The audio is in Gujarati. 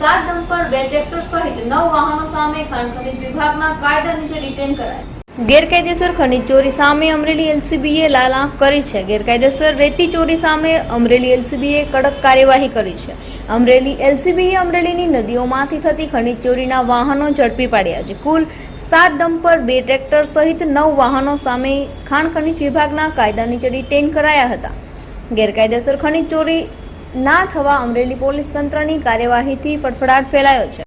સાત ડમ્પર બે ટ્રેક્ટર સહિત નવ વાહનો સામે ખાણ ખનીજ વિભાગના કાયદા નીચે ડિટેન કરાયા. ગેરકાયદેસર ખનીજ ચોરી સામે અમરેલી એલસીબીએ લાલા કરી છે. ગેરકાયદેસર રેતી ચોરી સામે અમરેલી એલસીબીએ કડક કાર્યવાહી કરી છે. અમરેલી એલસીબીએ અમરેલીની નદીઓમાંથી થતી ખનીજ ચોરીના વાહનો ઝડપી પાડ્યા છે. કુલ સાત ડમ્પર બે ટ્રેક્ટર સહિત નવ વાહનો સામે ખાણ ખનીજ વિભાગના કાયદા નીચે ડિટેન કરાયા હતા. ગેરકાયદેસર ખનીજ ચોરી ના થવા અમરેલી પોલીસ તંત્રની કાર્યવાહીથી ફટફડાટ ફેલાયો છે.